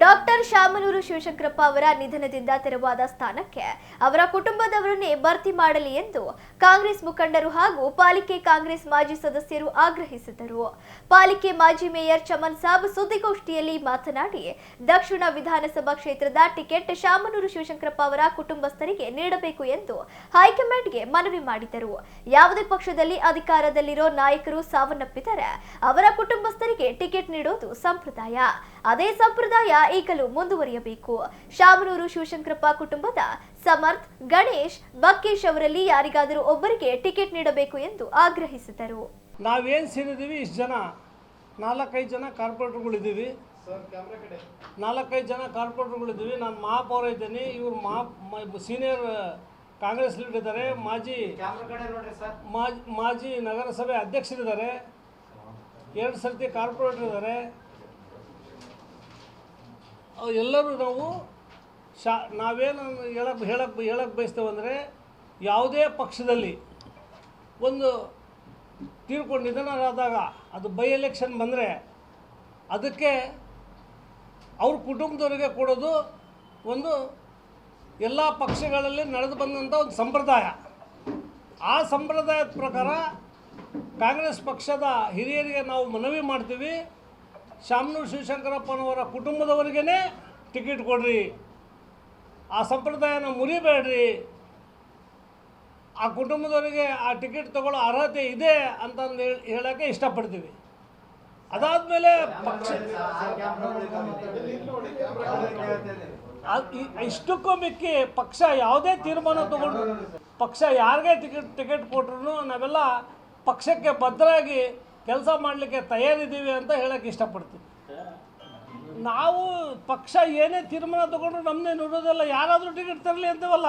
Doctor Shamanur Shivashankarappa ಅವರ ನಿಧನದಿಂದ ತೆರವಾದ ಸ್ಥಾನಕ್ಕೆ ಅವರ ಕುಟುಂಬದವರನ್ನೇ ಭರ್ತಿ ಮಾಡಲಿ ಎಂದು ಕಾಂಗ್ರೆಸ್ ಮುಖಂಡರು ಹಾಗೂ ಪಾಲಿಕೆ ಕಾಂಗ್ರೆಸ್ ಮಾಜಿ ಸದಸ್ಯರು ಆಗ್ರಹಿಸಿದರು. ಪಾಲಿಕೆ ಮಾಜಿ ಮೇಯರ್ ಚಮನ್ ಸಾಬ್ ಸುದ್ದಿಗೋಷ್ಠಿಯಲ್ಲಿ ಮಾತನಾಡಿ, ದಕ್ಷಿಣ ವಿಧಾನಸಭಾ ಕ್ಷೇತ್ರದ ಟಿಕೆಟ್ ಶಾಮನೂರು ಶಿವಶಂಕರಪ್ಪ ಅವರ ಕುಟುಂಬಸ್ಥರಿಗೆ ನೀಡಬೇಕು ಎಂದು ಹೈಕಮಾಂಡ್ಗೆ ಮನವಿ ಮಾಡಿದರು. ಯಾವುದೇ ಪಕ್ಷದಲ್ಲಿ ಅಧಿಕಾರದಲ್ಲಿರೋ ನಾಯಕರು ಸಾವನ್ನಪ್ಪಿದರೆ ಅವರ ಕುಟುಂಬಸ್ಥರಿಗೆ ಟಿಕೆಟ್ ನೀಡೋದು ಸಂಪ್ರದಾಯ. ಅದೇ ಸಂಪ್ರದಾಯ ಈಗಲೂ ಮುಂದುವರಿಯಬೇಕು. ಶಾಮನೂರು ಶಿವಶಂಕರಪ್ಪ ಕುಟುಂಬದ ಸಮರ್ಥ್, ಗಣೇಶ್ ಬಕ್ಕೇಶ್ ಅವರಲ್ಲಿ ಯಾರಿಗಾದರೂ ಒಬ್ಬರಿಗೆ ಟಿಕೆಟ್ ನೀಡಬೇಕು ಎಂದು ಆಗ್ರಹಿಸಿದರು. ನಾವೇನು ಸೇರಿದ್ದೀವಿ ಇಷ್ಟು ಜನ, ನಾಲ್ಕೈದು ಜನ ಕಾರ್ಪೊರೇಟರ್ಗಳಿದ್ದೀವಿ ನಾಲ್ಕೈದು ಜನ ಕಾರ್ಪೊರೇಟ್ರುಗಳಿದ್ದೀವಿ ನಾನು ಮಹಾಪೌರ ಇದ್ದೀನಿ. ಇವರು ಮಹಾ ಸೀನಿಯರ್, ಕಾಂಗ್ರೆಸ್ ಲೀಡರ್ ಇದ್ದಾರೆ. ಮಾಜಿ ಮಾಜಿ ನಗರಸಭೆ ಅಧ್ಯಕ್ಷರಿದ್ದಾರೆ. ಎರಡು ಸರ್ತಿ ಕಾರ್ಪೊರೇಟರ್ ಇದ್ದಾರೆ. ಎಲ್ಲರೂ ನಾವು ಶಾ, ನಾವೇನು ಹೇಳಕ್ಕೆ ಹೇಳಕ್ಕೆ ಹೇಳಕ್ಕೆ ಬಯಸ್ತೇವೆಂದರೆ ಯಾವುದೇ ಪಕ್ಷದಲ್ಲಿ ಒಂದು ತೀರ್ಕೊಂಡು ನಿಧನರಾದಾಗ ಅದು ಬೈ ಎಲೆಕ್ಷನ್ ಬಂದರೆ ಅದಕ್ಕೆ ಅವ್ರ ಕುಟುಂಬದವರಿಗೆ ಕೊಡೋದು ಒಂದು ಎಲ್ಲ ಪಕ್ಷಗಳಲ್ಲಿ ನಡೆದು ಬಂದಂಥ ಒಂದು ಸಂಪ್ರದಾಯ. ಆ ಸಂಪ್ರದಾಯದ ಪ್ರಕಾರ ಕಾಂಗ್ರೆಸ್ ಪಕ್ಷದ ಹಿರಿಯರಿಗೆ ನಾವು ಮನವಿ ಮಾಡ್ತೀವಿ. ಶಾಮನೂರು ಶಿವಶಂಕರಪ್ಪನವರ ಕುಟುಂಬದವರಿಗೇ ಟಿಕೆಟ್ ಕೊಡ್ರಿ. ಆ ಸಂಪ್ರದಾಯನ ಮುರಿಬೇಡ್ರಿ. ಆ ಕುಟುಂಬದವರಿಗೆ ಆ ಟಿಕೆಟ್ ತಗೊಳ್ಳೋ ಅರ್ಹತೆ ಇದೆ ಅಂತಂದು ಹೇಳಿ ಹೇಳೋಕ್ಕೆ ಇಷ್ಟಪಡ್ತೀವಿ. ಅದಾದಮೇಲೆ ಪಕ್ಷ ಇಷ್ಟಕ್ಕೂ ಮಿಕ್ಕಿ ಪಕ್ಷ ಯಾವುದೇ ತೀರ್ಮಾನ ತಗೊಂಡು ಪಕ್ಷ ಯಾರಿಗೆ ಟಿಕೆಟ್ ಟಿಕೆಟ್ ಕೊಟ್ರು ನಾವೆಲ್ಲ ಪಕ್ಷಕ್ಕೆ ಭದ್ರಾಗಿ ಕೆಲಸ ಮಾಡಲಿಕ್ಕೆ ತಯಾರಿದ್ದೀವಿ ಅಂತ ಹೇಳಕ್ಕೆ ಇಷ್ಟಪಡ್ತೀವಿ ನಾವು ಪಕ್ಷ ಏನೇ ತೀರ್ಮಾನ ತಗೊಂಡ್ರು ನಮ್ಮನ್ನೇ ನೋಡೋದಲ್ಲ ಯಾರಾದರೂ ಟಿಕೆಟ್ ತರಲಿ ಅಂತೀವಲ್ಲ?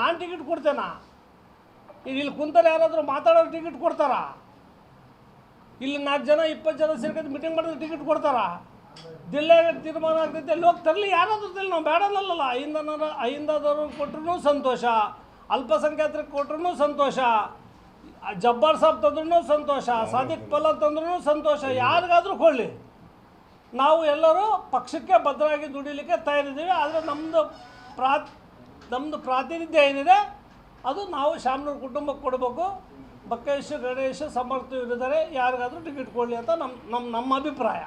ನಾನು ಟಿಕೆಟ್ ಕೊಡ್ತೇನಾ? ಇಲ್ಲಿ ಕುಂತಾರೆ ಯಾರಾದರೂ ಮಾತಾಡೋರು ಟಿಕೆಟ್ ಕೊಡ್ತಾರಾ? ಇಲ್ಲಿ ನಾಲ್ಕು ಜನ ಇಪ್ಪತ್ತು ಜನ ಸೇರ್ಕೊಂಡು ಮೀಟಿಂಗ್ ಮಾಡಿದ್ರೆ ಟಿಕೆಟ್ ಕೊಡ್ತಾರಾ? ಜಿಲ್ಲೆ ತೀರ್ಮಾನ ಆಗ್ತೈತೆ ಅಲ್ಲಿ ಹೋಗಿ ತರಲಿ. ಯಾರಾದರೂ ತರಲಿ ನಾವು ಅಲ್ಲಲ್ಲ ಐಂದನರ ಐಂದದವರು ಕೊಟ್ರು ಸಂತೋಷ ಅಲ್ಪಸಂಖ್ಯಾತರಿಗೆ ಕೊಟ್ರು ಸಂತೋಷ. ಜಬ್ಬಾರ್ ಸಾಬ್ ತಂದ್ರೂ ಸಂತೋಷ ಸಾದಿಕ್ ಪಲ್ಲ ತಂದ್ರೂ ಸಂತೋಷ, ಯಾರಿಗಾದ್ರೂ ಕೊಳ್ಳಿ ನಾವು ಎಲ್ಲರೂ ಪಕ್ಷಕ್ಕೆ ಭದ್ರಾಗಿ ದುಡಿಲಿಕ್ಕೆ ತಯಾರಿದ್ದೀವಿ, ಆದರೆ ನಮ್ಮದು ಪ್ರಾ ನಮ್ಮದು ಪ್ರಾತಿನಿಧ್ಯ ಏನಿದೆ, ಅದು ನಾವು ಶಾಮನೂರು ಕುಟುಂಬಕ್ಕೆ ಕೊಡಬೇಕು. ಬಕ್ಕೇಶ್ ಗಣೇಶ್ ಸಮರ್ಥ ಇದ್ದಾರೆ, ಯಾರಿಗಾದರೂ ಟಿಕೆಟ್ ಕೊಡಲಿ ಅಂತ ನಮ್ಮ ನಮ್ಮ ನಮ್ಮ ಅಭಿಪ್ರಾಯ.